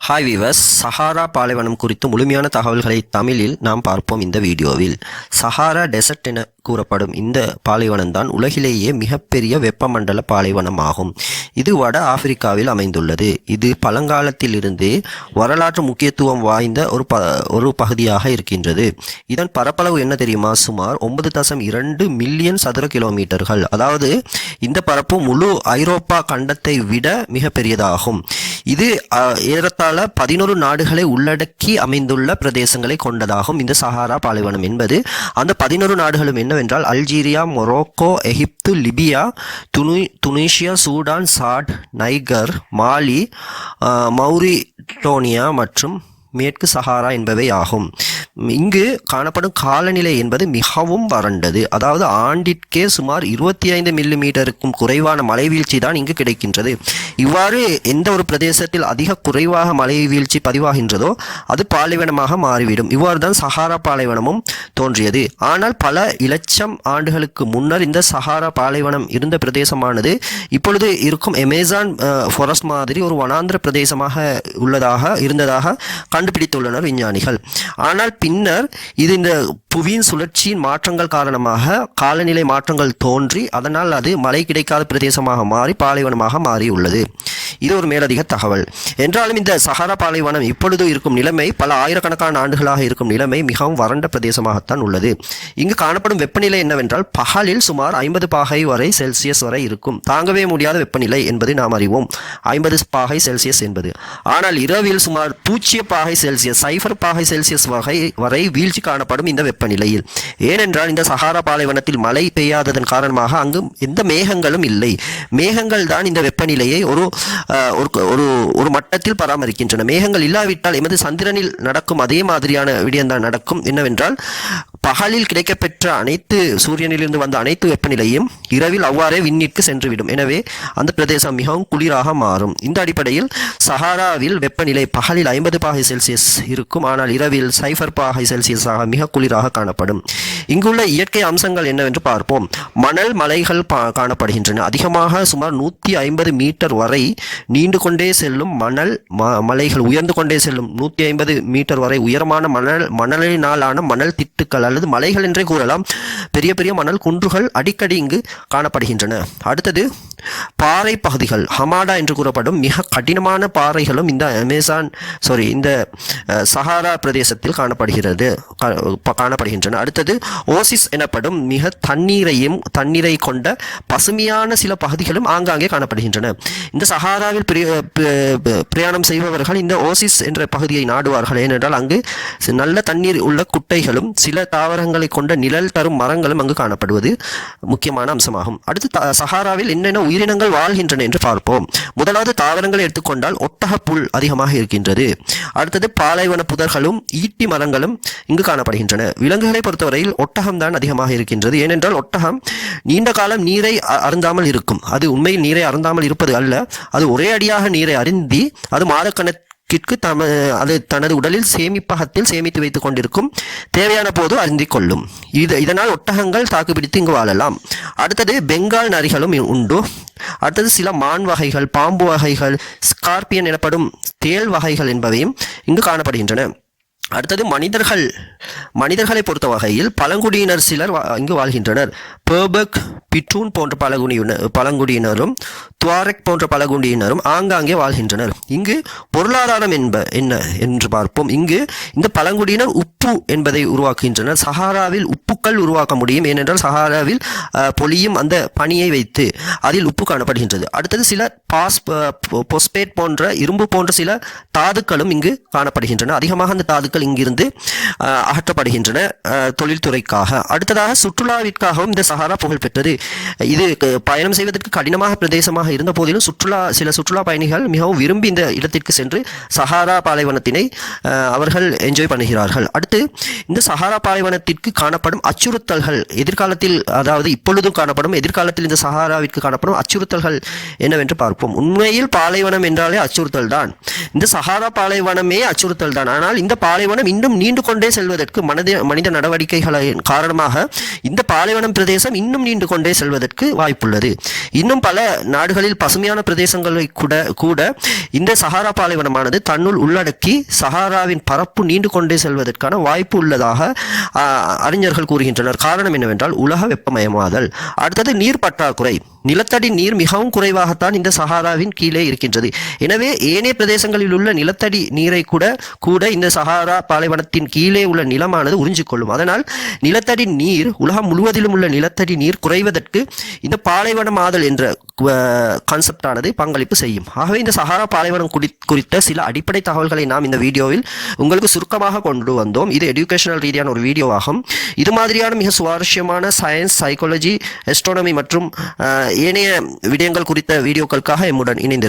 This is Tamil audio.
ஹாய் வீவர்ஸ் சஹாரா பாலைவனம் குறித்து முழுமையான தகவல்களை தமிழில் நாம் பார்ப்போம் இந்த வீடியோவில். சஹாரா டெசர்ட் என கூறப்படும் இந்த பாலைவனம்தான் உலகிலேயே மிகப்பெரிய வெப்பமண்டல பாலைவனம் ஆகும். இது வட ஆப்பிரிக்காவில் அமைந்துள்ளது. இது பழங்காலத்திலிருந்து வரலாற்று முக்கியத்துவம் வாய்ந்த ஒரு ப ஒரு பகுதியாக இருக்கின்றது. இதன் பரப்பளவு என்ன தெரியுமா? சுமார் ஒன்பது தசம் இரண்டு மில்லியன் சதுர கிலோமீட்டர்கள். அதாவது இந்த பரப்பு முழு ஐரோப்பா கண்டத்தை விட மிகப்பெரியதாகும். இது அஹ், ஏறத்தாழ பதினோரு நாடுகளை உள்ளடக்கி அமைந்துள்ள பிரதேசங்களை கொண்டதாகும் இந்த சஹாரா பாலைவனம் என்பது. அந்த பதினோரு நாடுகளும் என்னவென்றால் அல்ஜீரியா மொரோக்கோ எகிப்து Libya துனி Tunisia Sudan Chad Niger Mali Mauritania மற்றும் மேற்கு சஹாரா என்பவை ஆகும் இங்கு காணப்படும் காலநிலை என்பது மிகவும் வறண்டது. அதாவது ஆண்டிற்கே சுமார் இருபத்தி ஐந்து மில்லி மீட்டருக்கும் குறைவான மழை வீழ்ச்சி தான் இங்கு கிடைக்கின்றது. இவ்வாறு எந்த ஒரு பிரதேசத்தில் அதிக குறைவாக மழை வீழ்ச்சி பதிவாகின்றதோ அது பாலைவனமாக மாறிவிடும். இவ்வாறு தான் சஹாரா பாலைவனமும் தோன்றியது. ஆனால் பல இலட்சம் ஆண்டுகளுக்கு முன்னர் இந்த சஹாரா பாலைவனம் இருந்த பிரதேசமானது இப்பொழுது இருக்கும் அமேசான் ஃபாரஸ்ட் மாதிரி ஒரு வனாந்திர பிரதேசமாக உள்ளதாக இருந்ததாக கண்டுபிடித்துள்ளனர் விஞ்ஞானிகள். ஆனால் பின்னர் இது இந்த புவியின் சுழற்சியின் மாற்றங்கள் காரணமாக காலநிலை மாற்றங்கள் தோன்றி அதனால் அது மழை கிடைக்காத பிரதேசமாக மாறி பாலைவனமாக மாறியுள்ளது. இது ஒரு மேலதிக தகவல். என்றாலும் இந்த சஹாரா பாலைவனம் இப்பொழுது இருக்கும் நிலைமை பல ஆயிரக்கணக்கான ஆண்டுகளாக இருக்கும் நிலைமை மிகவும் வறண்ட பிரதேசமாகத்தான் உள்ளது. இங்கு காணப்படும் வெப்பநிலை என்னவென்றால் பகலில் சுமார் ஐம்பது பாகை வரை செல்சியஸ் வரை இருக்கும். தாங்கவே முடியாத வெப்பநிலை என்பது நாம் அறிவோம். ஐம்பது பாகை செல்சியஸ் என்பது. ஆனால் இரவில் சுமார் பூஜ்ஜிய பாகை செல்சியஸ் சைஃபர் பாகை செல்சியஸ் வகை வரை வீழ்ச்சி காணப்படும் இந்த வெப்பநிலையில். ஏனென்றால் இந்த சஹாரா பாலைவனத்தில் மழை பெய்யாததன் காரணமாக அங்கு எந்த மேகங்களும் இல்லை. மேகங்கள் தான் இந்த வெப்பநிலையை ஒரு ஒரு ஒரு ஒரு மட்டத்தில் பராமரிக்கின்றன. மேகங்கள் இல்லாவிட்டால் எமது சந்திரனில் நடக்கும் அதே மாதிரியான விடயம்தான் நடக்கும். என்னவென்றால் பகலில் கிடைக்கப்பெற்ற அனைத்து சூரியனிலிருந்து வந்த அனைத்து வெப்பநிலையும் இரவில் அவ்வாறே விண்ணிற்கு சென்றுவிடும். எனவே அந்த பிரதேசம் மிகவும் குளிராக மாறும். இந்த அடிப்படையில் சஹாராவில் வெப்பநிலை பகலில் ஐம்பது பாகை செல்சியஸ் இருக்கும். ஆனால் இரவில் சைஃபர் பாகை செல்சியஸாக மிக குளிராக காணப்படும். இங்குள்ள இயற்கை அம்சங்கள் என்னவென்று பார்ப்போம். மணல் மலைகள் பா- காணப்படுகின்றன. அதிகமாக சுமார் நூற்றி ஐம்பது மீட்டர் வரை நீண்டு கொண்டே செல்லும் மணல் ம- மலைகள் உயர்ந்து கொண்டே செல்லும் நூற்றி ஐம்பது மீட்டர் வரை உயரமான மணல் மணலினாலான மணல் திட்டுக்களால் அல்லது மலைகள் என்றே கூறலாம். பெரிய பெரிய மணல் குன்றுகள் அடிக்கடி இங்கு காணப்படுகின்றன. அடுத்தது பாறை பகுதிகள். ஹமாடா என்று கூறப்படும் மிக கடினமான பாறைகளும் இந்த அமேசான் சாரி இந்த சஹாரா பிரதேசத்தில் காணப்படுகிறது. காணப்படுகின்றன. அடுத்தது ஓசிஸ் எனப்படும் மிக தண்ணீரையும் தண்ணீரை கொண்ட பசுமையான சில பகுதிகளும் ஆங்காங்கே காணப்படுகின்றன. இந்த சஹாராவில் பிரயாணம் செய்பவர்கள் இந்த ஓசிஸ் என்ற பகுதியை நாடுவார்கள். ஏனென்றால் அங்கு நல்ல தண்ணீர் உள்ள குட்டைகளும் சில தாவரங்களை கொண்ட நிழல் தரும் மரங்களும் அங்கு காணப்படுவது முக்கியமான அம்சமாகும். அடுத்து சஹாராவில் என்னென்ன உயிரினங்கள் வாழ்கின்றன என்று பார்ப்போம். முதலாவது தாவரங்களை எடுத்துக்கொண்டால் ஒட்டக புல் அதிகமாக இருக்கின்றது. அடுத்தது பாலைவன புதர்களும் ஈட்டி மரங்களும் இங்கு காணப்படுகின்றன. விலங்குகளை பொறுத்தவரையில் ஒட்டகம்தான் அதிகமாக இருக்கின்றது. ஏனென்றால் ஒட்டகம் நீண்ட காலம் நீரை அருந்தாமல் இருக்கும். அது உண்மையில் நீரை அருந்தாமல் இருப்பது அல்ல. அது ஒரே அடியாக நீரை அருந்தி அது மாதக்கணக்கிற்கு தம அது தனது உடலில் சேமிப்பகத்தில் சேமித்து வைத்துக் கொண்டிருக்கும் தேவையான போது அருந்திக் கொள்ளும். இது இதனால் ஒட்டகங்கள் தாக்குப்பிடித்து இங்கு வாழலாம். அடுத்தது பெங்கால் நரிகளும் உண்டு. அடுத்தது சில மான் வகைகள் பாம்பு வகைகள் ஸ்கார்பியன் எனப்படும் தேள் வகைகள் என்பவையும் இங்கு காணப்படுகின்றன. அடுத்தது மனிதர்கள் மனிதர்களை பொறுத்த வகையில் பழங்குடியினர் சிலர் வா- இங்கு வாழ்கின்றனர். பேபக் பிட்டூன் போன்ற பழங்குடியினர் பழங்குடியினரும் துவாரெக் போன்ற பழங்குடியினரும் ஆங்காங்கே வாழ்கின்றனர். இங்கு பொருளாதாரம் என்ப என்ன என்று பார்ப்போம். இங்கு இந்த பழங்குடியினர் உப்பு என்பதை உருவாக்குகின்றனர். சஹாராவில் உப்புக்கள் உருவாக்க முடியும். ஏனென்றால் சஹாராவில் பொலியும் அந்த பனியை வைத்து அதில் உப்பு காணப்படுகின்றது. அடுத்தது சில பாஸ் பொஸ்பேட் போன்ற இரும்பு போன்ற சில தாதுக்களும் இங்கு காணப்படுகின்றன. அதிகமாக அந்த பொருட்கள் இங்கிருந்து அகற்றப்படுகின்றன தொழில்துறைக்காக. அடுத்ததாக சுற்றுலாவிற்காகவும் இந்த சஹாரா புகழ்பெற்றது இது பயணம் செய்வதற்கு கடினமாக பிரதேசமாக இருந்த போதிலும் சுற்றுலா சில சுற்றுலா பயணிகள் மிகவும் விரும்பி இந்த இடத்திற்கு சென்று சஹாரா பாலைவனத்தினை அவர்கள் என்ஜாய் பண்ணுகிறார்கள். அடுத்து இந்த சஹாரா பாலைவனத்திற்கு காணப்படும் அச்சுறுத்தல்கள் எதிர்காலத்தில் அதாவது இப்பொழுதும் காணப்படும் எதிர்காலத்தில் இந்த சஹாராவிற்கு காணப்படும் அச்சுறுத்தல்கள் என்னவென்று பார்ப்போம். உண்மையில் பாலைவனம் என்றாலே அச்சுறுத்தல் தான் இந்த சஹாரா பாலைவனமே அச்சுறுத்தல் தான் ஆனால் இந்த பாலை பாலைவனம் இன்னும் நீண்டு கொண்டே செல்வதற்கு மனித மனித நடவடிக்கைகளின் காரணமாக இந்த பாலைவனம் பிரதேசம் இன்னும் நீண்டு கொண்டே செல்வதற்கு வாய்ப்புள்ளது. இன்னும் பல நாடுகளில் பசுமையான பிரதேசங்களை கூட கூட இந்த சஹாரா பாலைவனமானது தன்னுள் உள்ளடக்கி சஹாராவின் பரப்பு நீண்டு கொண்டே செல்வதற்கான வாய்ப்பு உள்ளதாக அறிஞர்கள் கூறுகின்றனர். காரணம் என்னவென்றால் உலக வெப்பமயமாதல். அடுத்தது நீர் பற்றாக்குறை. நிலத்தடி நீர் மிகவும் குறைவாகத்தான் இந்த சஹாராவின் கீழே இருக்கின்றது. எனவே ஏனைய பிரதேசங்களில் உள்ள நிலத்தடி நீரை கூட கூட இந்த சஹாரா பாலைவனத்தின் கீழே உள்ள நிலமானது உறிஞ்சிக்கொள்ளும். அதனால் நிலத்தடி நீர் உலகம் முழுவதிலும் உள்ள நிலத்தடி நீர் குறைவதற்கு இந்த பாலைவனமாதல் என்ற கான்செப்ட் ஆனது பங்களிப்பு செய்யும். ஆகவே இந்த சஹாரா பாலைவனம் குறி குறித்த சில அடிப்படை தகவல்களை நாம் இந்த வீடியோவில் உங்களுக்கு சுருக்கமாக கொண்டு வந்தோம். இது எஜுகேஷனல் ரீதியான ஒரு வீடியோவாகும். இது மாதிரியான மிக சுவாரஸ்யமான சயின்ஸ் சைக்காலஜி எஸ்ட்ரானமி மற்றும் ஏனைய விடயங்கள் குறித்த வீடியோக்களுக்காக எம்முடன் இணைந்து